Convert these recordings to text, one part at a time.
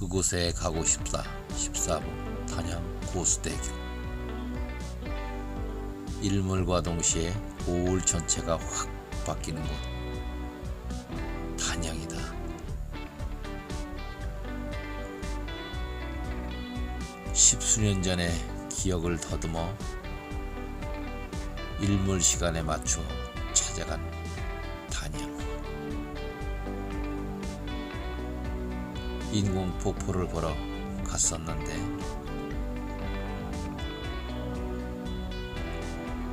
그곳에 가고 싶다. 14부 단양 고수대교. 일몰과 동시에 고을 전체가 확 바뀌는 곳. 단양이다. 십수년 전의 기억을 더듬어 일몰 시간에 맞춰 찾아간 인공 폭포를 보러 갔었는데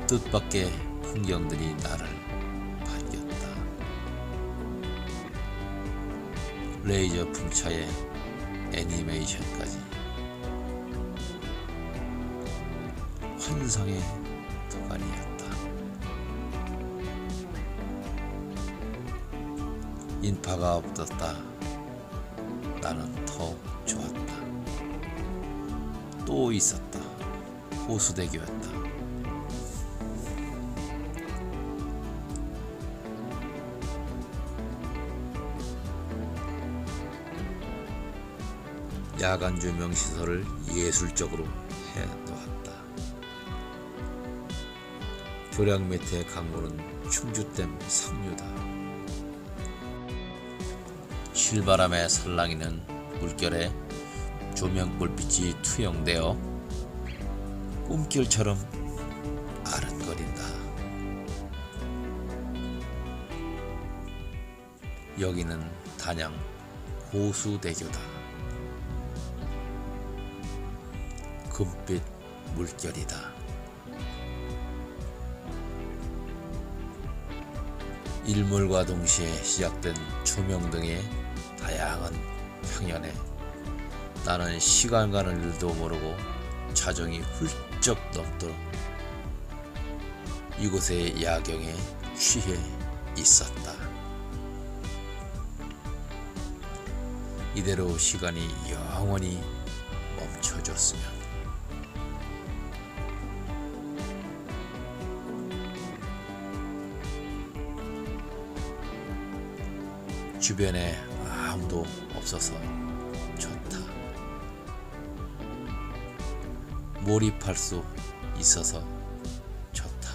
뜻밖의 풍경들이 나를 반겼다. 레이저 풍차의 애니메이션까지 환상의 도가니였다. 인파가 없었다. 나는 더욱 좋았다. 또 있었다. 호수대교였다. 야간 조명 시설을 예술적으로 해 놓았다. 교량 밑에 강물은 충주댐 상류다. 실바람에 살랑이는 물결에 조명 불빛이 투영되어 꿈길처럼 아른거린다. 여기는 단양 호수대교다. 금빛 물결이다. 일몰과 동시에 시작된 조명등의 다양한 향연에 나는 시간 가는 일도 모르고 자정이 훌쩍 넘도록 이곳의 야경에 취해 있었다. 이대로 시간이 영원히 멈춰졌으면 주변에 아무도 없어서 좋다. 몰입할 수 있어서 좋다.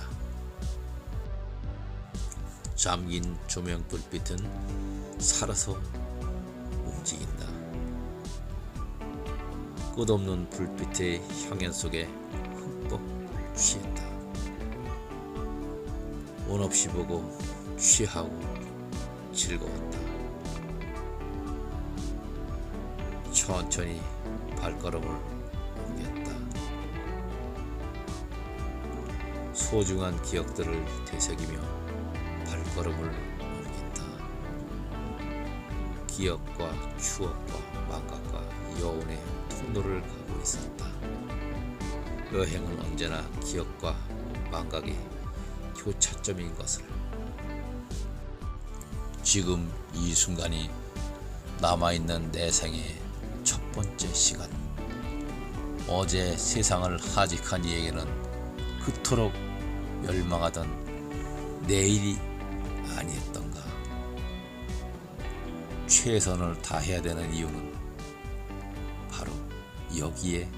잠긴 조명 불빛은 살아서 움직인다. 끝없는 불빛의 향연 속에 흠뻑 취했다. 원 없이 보고 취하고 즐거웠다. 천천히 발걸음을 옮겼다. 소중한 기억들을 되새기며 발걸음을 옮긴다. 기억과 추억과 망각과 여운의 통로를 가고 있었다. 여행은 언제나 기억과 망각의 교차점인 것을 지금 이 순간이 남아있는 내첫 번째 시간. 어제 세상을 하직한 이에게는 그토록 멸망하던 내일이 아니었던가. 최선을 다해야 되는 이유는 바로 여기에